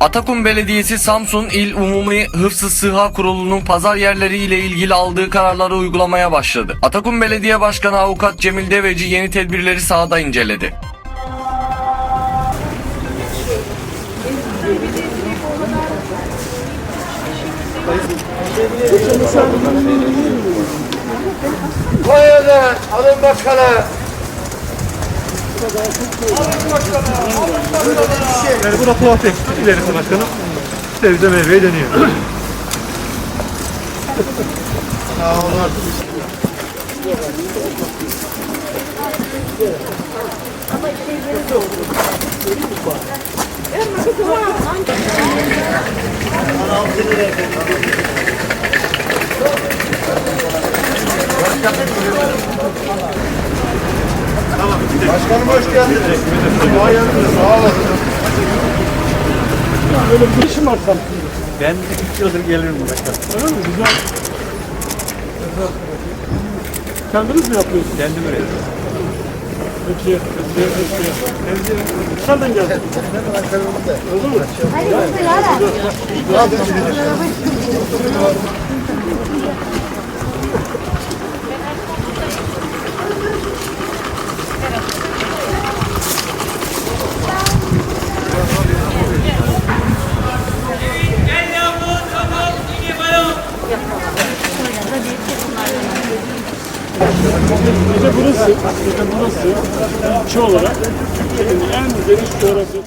Atakum Belediyesi Samsun İl Umumi Hıfzı Sıha Kurulu'nun pazar yerleri ile ilgili aldığı kararları uygulamaya başladı. Atakum Belediye Başkanı Avukat Cemil Deveci yeni tedbirleri sahada inceledi. Koyalım, alın bakalım. Yani bu rapor tek ilerisi başkanım. Sebze meyveye dönüyor. Başkanım hoş geldiniz. Sağ Böyle bir işim var Samsun'da. Ben iki yıldır gelirim başkanım. Öyle mi? Güzel. Kendiniz mi yapıyorsunuz? Kendim üretiyorum. Peki, peki, peki. Nereden geldin? Oldu mu? İşte burası, işte burası ilçe olarak Türkiye'nin en geniş coğrafyası.